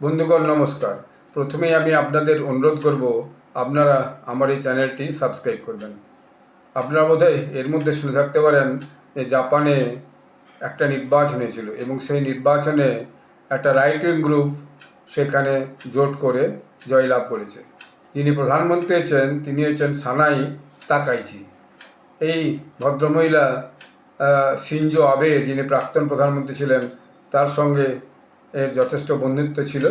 বন্ধুগণ, নমস্কার। প্রথমেই আমি আপনাদের অনুরোধ করব, আপনারা আমার এই চ্যানেলটি সাবস্ক্রাইব করবেন। আপনারা বোধহয় এর মধ্যে শুনে থাকতে পারেন যে জাপানে একটা নির্বাচন হয়েছিল এবং সেই নির্বাচনে একটা রাইট উইং গ্রুপ সেখানে জোট করে জয়লাভ করেছে। যিনি প্রধানমন্ত্রী হয়েছেন, তিনি হয়েছেন সানাই তাকাইচি। এই ভদ্রমহিলা সিনজো আবে যিনি প্রাক্তন প্রধানমন্ত্রী ছিলেন, তার সঙ্গে এর যথেষ্ট বন্ধুত্ব ছিল,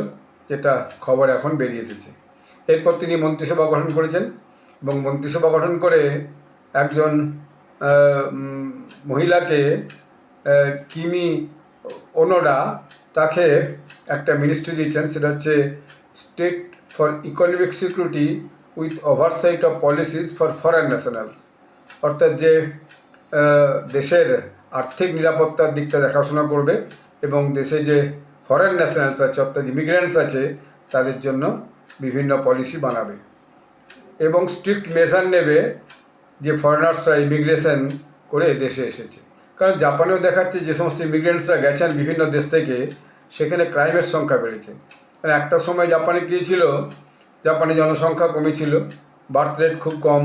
যেটা খবর এখন বেরিয়ে এসেছে। এরপর তিনি মন্ত্রিসভা গঠন করেছেন এবং মন্ত্রিসভা গঠন করে একজন মহিলাকে কিমি ওনোডা তাকে একটা মিনিস্ট্রি দিয়েছেন, সেটা হচ্ছে state for economic security with oversight of policies for foreign nationals অর্থাৎ যে দেশের আর্থিক নিরাপত্তার দিকটা দেখাশোনা করবে এবং দেশে যে ফরেন ন্যাশনালস আছে, অর্থাৎ ইমিগ্রেন্টস আছে, তাদের জন্য বিভিন্ন পলিসি বানাবে। এবং স্ট্রিক্ট মেজার নেবে যে ফরেনার্সরা ইমিগ্রেশন করে দেশে এসেছে। কারণ জাপানেও দেখাচ্ছে যে সমস্ত ইমিগ্রেন্টসরা গেছেন বিভিন্ন দেশ থেকে, সেখানে ক্রাইমের সংখ্যা বেড়েছে। মানে একটা সময় জাপানে কী ছিল? জাপানে জনসংখ্যা কমেছিল বার্থ রেট খুব কম,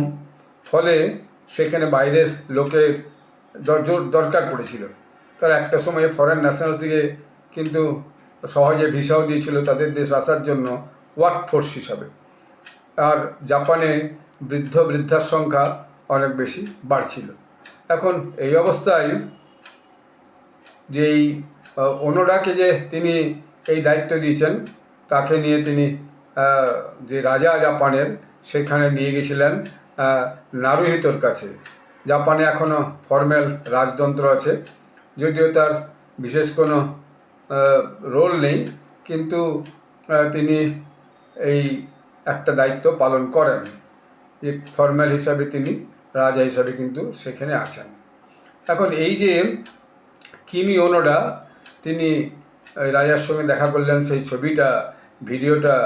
ফলে সেখানে বাইরের লোকের দরকার পড়েছিল। তারা একটা সময় ফরেন ন্যাশনালস দিকে কিন্তু সহজে ভিসাও দিয়েছিল তাদের দেশ আসার জন্য ওয়ার্ক ফোর্স হিসাবে। আর জাপানে বৃদ্ধ বৃদ্ধার সংখ্যা অনেক বেশি বাড়ছিল। এখন এই অবস্থায় যেই ওনোডাকে যে তিনি এই দায়িত্ব দিয়েছেন, তাকে নিয়ে তিনি যে রাজা জাপানের, সেখানে নিয়ে গেছিলেন নারুহিতোর কাছে। জাপানে এখনও ফর্ম্যাল রাজতন্ত্র আছে, যদিও তার বিশেষ কোনো রোল নেই, কিন্তু তিনি এই একটা দায়িত্ব পালন করেন, যে ফর্ম্যাল হিসাবে তিনি রাজা হিসাবে কিন্তু সেখানে আছেন। এখন এই যে কিমি ওনোডা তিনি রাজার সঙ্গে দেখা করলেন, সেই ছবিটা, ভিডিওটা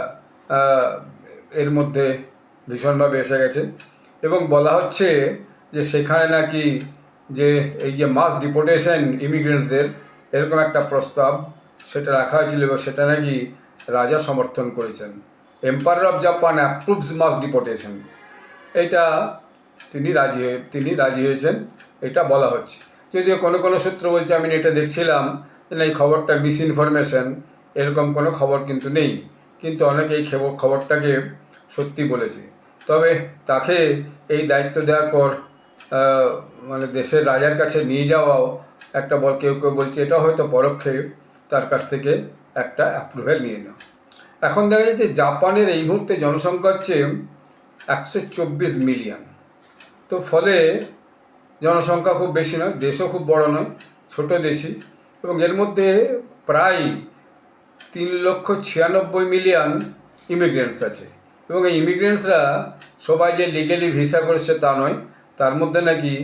এর মধ্যে ভীষণভাবে এসে গেছে। এবং বলা হচ্ছে যে সেখানে নাকি যে এই যে মাস ডিপোর্টেশন ইমিগ্রেন্টসদের এরকম একটা প্রস্তাব সেটা রাখা হয়েছিল এবং সেটা নাকি রাজা সমর্থন করেছেন। Empire of Japan approves mass deportation এটা তিনি রাজি হয়ে, তিনি রাজি হয়েছেন, এটা বলা হচ্ছে। যদিও কোনো কোনো সূত্র বলছে, আমি এটা দেখছিলাম না এই খবরটা মিস ইনফরমেশন এরকম কোনো খবর কিন্তু নেই। কিন্তু অনেকে এই খবরটাকে সত্যি বলেছে। তবে তাকে এই দায়িত্ব দেওয়ার পর মানে দেশের রাজার কাছে নিয়ে যাওয়াও একটা বল, কেউ কেউ বলছে, এটা হয়তো পরোক্ষে তার কাছ থেকে একটা অ্যাপ্রুভেল নিয়ে নেওয়া এখন দেখা যাচ্ছে জাপানের এই মুহূর্তে জনসংখ্যা হচ্ছে একশো চব্বিশ মিলিয়ন। তো ফলে জনসংখ্যা খুব বেশি নয়, দেশও খুব বড় নয়, ছোট দেশই। এবং এর মধ্যে প্রায় তিন লক্ষ ছিয়ানব্বই মিলিয়ন ইমিগ্রেন্টস আছে। এবং এই ইমিগ্রেন্টসরা সবাই যে লিগেলি ভিসা করেছে তা নয়, তার মধ্যে নাকি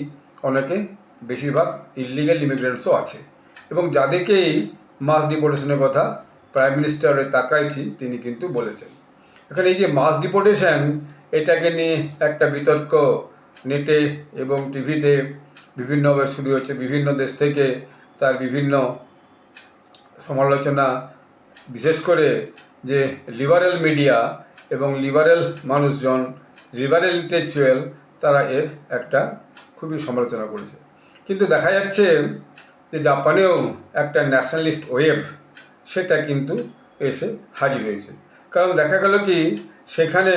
অনেকে বেশিরভাগ ইলিগাল ইমিগ্রেন্টসও আছে। এবং যাদেরকেই মাস ডিপোর্টেশনের কথা প্রাইম মিনিস্টার তাকাইছি, তিনি কিন্তু বলেছেন। এখন এই যে মাস ডিপোর্টেশন এটাকে নিয়ে একটা বিতর্ক নেটে এবং টিভিতে বিভিন্নভাবে শুরু হচ্ছে বিভিন্ন দেশ থেকে তার বিভিন্ন সমালোচনা, বিশেষ করে যে লিবারেল মিডিয়া এবং লিবারেল মানুষজন লিবারেল ইন্টেলেকচুয়াল তারা এর একটা খুবই সমালোচনা করেছে। কিন্তু দেখা যাচ্ছে যে জাপানেও একটা ন্যাশনালিস্ট ওয়েব সেটা কিন্তু এসে হাজির হয়েছে। কারণ দেখা গেল কি, সেখানে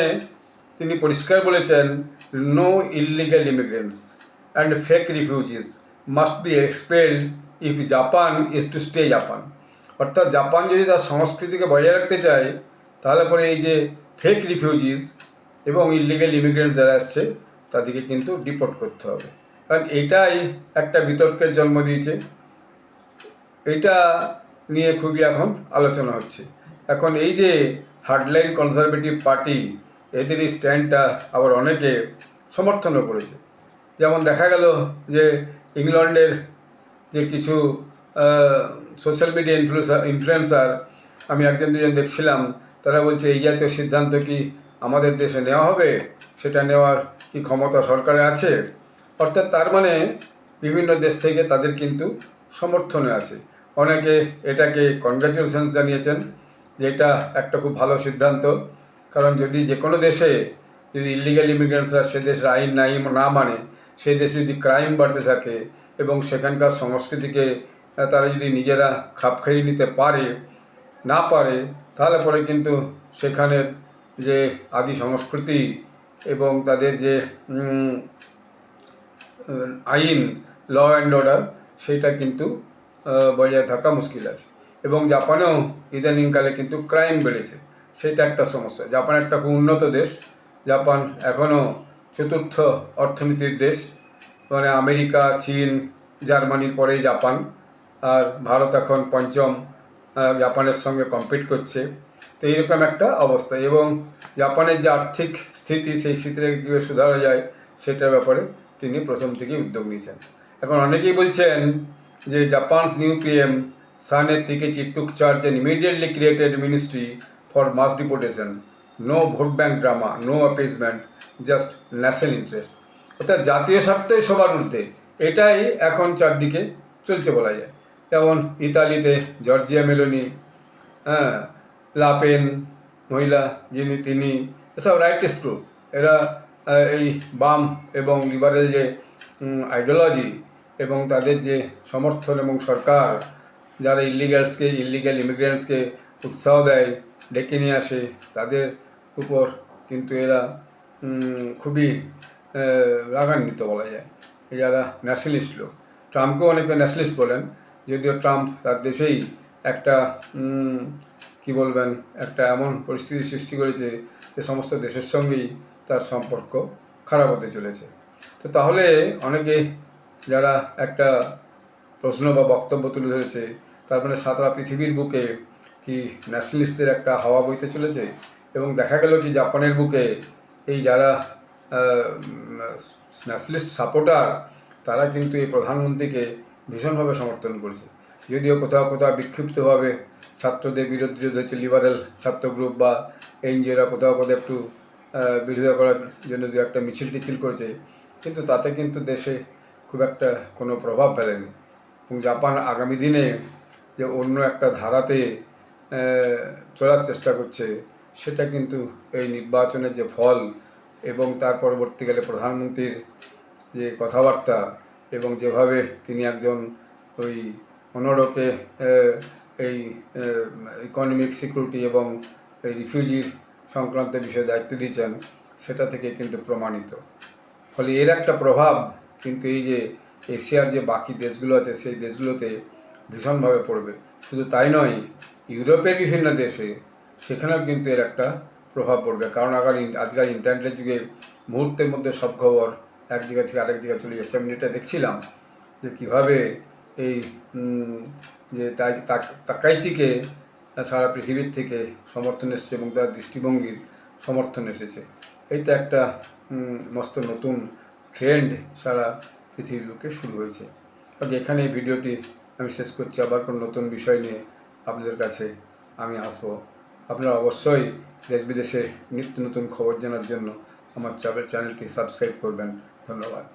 তিনি পরিষ্কার বলেছেন no illegal immigrants and fake refugees must be expelled if Japan is to stay Japan অর্থাৎ জাপান যদি তার সংস্কৃতিকে বজায় রাখতে চায়, তাহলে পরে এই যে ফেক রিফিউজিস এবং ইলিগাল ইমিগ্রেন্টস যারা আসছে, তাদেরকে কিন্তু ডিপোর্ট করতে হবে। কারণ এটাই একটা বিতর্কের জন্ম দিয়েছে। এটা নিয়ে খুবই এখন আলোচনা হচ্ছে। এখন এই যে হার্ডলাইন কনজারভেটিভ পার্টি এদের এই স্ট্যান্ডটা আবার অনেকে সমর্থনও করেছে। যেমন দেখা গেল যে ইংল্যান্ডের যে কিছু সোশ্যাল মিডিয়া ইনফ্লুয়েন্সার ইনফ্লুয়েন্সার আমি একজন দুজন দেখছিলাম, তারা বলছে, এই জাতীয় সিদ্ধান্ত কি আমাদের দেশে নেওয়া হবে? সেটা নেওয়ার কি ক্ষমতা সরকারে আছে? অর্থাৎ তার মানে বিভিন্ন দেশ থেকে তাদের কিন্তু সমর্থনে আছে। অনেকে এটাকে কনগ্রাচুলেশনস জানিয়েছেন যে এটা একটা খুব ভালো সিদ্ধান্ত। কারণ যদি যে কোনো দেশে যদি ইলিগাল ইমিগ্রেন্টসরা সে দেশের আইন নাই না মানে সেই দেশে যদি ক্রাইম বাড়তে থাকে এবং সেখানকার সংস্কৃতিকে তারা যদি নিজেরা খাপ খাইয়ে নিতে পারে, না পারে, তাহলে পরে কিন্তু সেখানের যে আদি সংস্কৃতি এবং তাদের যে আইন ল অ্যান্ড অর্ডার সেইটা কিন্তু বজায় থাকা মুশকিল আছে। এবং জাপানেও ইদানিংকালে কিন্তু ক্রাইম বেড়েছে। সেটা একটা সমস্যা। জাপান একটা খুব উন্নত দেশ। জাপান এখনও চতুর্থ অর্থনীতির দেশ। মানে আমেরিকা, চীন, জার্মানির পরেই জাপান। আর ভারত এখন পঞ্চম জাপানের সঙ্গে কম্পিট করছে। তো এইরকম একটা অবস্থা। এবং জাপানের যে আর্থিক স্থিতি, সেই স্থিতিটাকে কীভাবে সুধারা যায়, সেটার ব্যাপারে তিনি প্রথম থেকেই উদ্যোগ নিয়েছেন। এখন অনেকেই বলছেন যে Japan's new PM সানের টিকেচি took charge and immediately created ministry for mass deportation. No vote bank drama, no appeasement, just national interest. অর্থাৎ জাতীয় স্বার্থই সবার ঊর্ধ্বে। এটাই এখন চারদিকে চলছে বলা যায়। যেমন ইতালিতে জর্জিয়া মেলোনি হ্যাঁ লাপেন মহিলা যিনি, তিনি, এসব রাইটিস্ট গ্রুপ। এরা এই বাম এবং লিবারেল যে আইডিওলজি এবং তাদের যে সমর্থন এবং সরকার, যারা ইলিগালসকে ইলিগাল ইমিগ্রেন্টসকে উৎসাহ দেয়, ডেকে নিয়ে আসে, তাদের উপর কিন্তু এরা খুবই রাগান্বিত বলা যায়। যারা ন্যাশনালিস্ট লোক। ট্রাম্পকেও অনেকে ন্যাশনালিস্ট বলেন, যদিও ট্রাম্প তার দেশেই একটা কি বলবেন, একটা এমন পরিস্থিতি সৃষ্টি করেছে যে সমস্ত দেশের সঙ্গেই তার সম্পর্ক খারাপ হতে চলেছে। তো তাহলে অনেকে যারা একটা প্রশ্ন বা বক্তব্য তুলে ধরেছে তার মানে সারা পৃথিবীর বুকে কি ন্যাশনালিস্টদের একটা হাওয়া বইতে চলেছে এবং দেখা গেল কি জাপানের বুকে এই যারা ন্যাশনালিস্ট সাপোর্টার, তারা কিন্তু এই প্রধানমন্ত্রীকে ভীষণভাবে সমর্থন করছে। যদিও কোথাও কোথাও বিক্ষিপ্তভাবে ছাত্রদের বিরুদ্ধে হচ্ছে লিবারেল ছাত্র গ্রুপ বা এনজিওরা কোথাও কোথাও একটু বিরোধিতা করার জন্য দু একটা মিছিল টিছিল করেছে। কিন্তু তাতে কিন্তু দেশে খুব একটা কোনো প্রভাব ফেলেনি। এবং জাপান আগামী দিনে যে অন্য একটা ধারাতে চলার চেষ্টা করছে, সেটা কিন্তু এই নির্বাচনের যে ফল এবং তার পরবর্তীকালে প্রধানমন্ত্রীর যে কথাবার্তা এবং যেভাবে তিনি একজন ওই অনড়কে এই ইকোনমিক সিকিউরিটি এবং এই রিফিউজির সংক্রান্ত বিষয়ে দায়িত্ব দিয়েছেন, সেটা থেকে কিন্তু প্রমাণিত। ফলে এর একটা প্রভাব কিন্তু এই যে এশিয়ার যে বাকি দেশগুলো আছে, সেই দেশগুলোতে ভীষণভাবে পড়বে। শুধু তাই নয়, ইউরোপের বিভিন্ন দেশে সেখানেও কিন্তু এর একটা প্রভাব পড়বে। কারণ ইন- আজকাল ইন্টারনেটের যুগে মুহূর্তের মধ্যে সব খবর এক জায়গা থেকে আরেক জায়গায় চলে যাচ্ছে। আমি এটা দেখছিলাম যে কীভাবে এই যে তাকাইচিকে সারা পৃথিবীর থেকে সমর্থন এসেছে এবং তার দৃষ্টিভঙ্গির সমর্থন এসেছে। এইটা একটা মস্ত নতুন ট্রেন্ড সারা পৃথিবীর বুকে শুরু হয়েছে। এখানে ভিডিওটি আমি শেষ করছি। আবার কোনো নতুন বিষয় নিয়ে আপনাদের কাছে আমি আসব। আপনারা অবশ্যই দেশ বিদেশে নিত্য নতুন খবর জানার জন্য আমার চ্যানেলটি সাবস্ক্রাইব করবেন। ধন্যবাদ।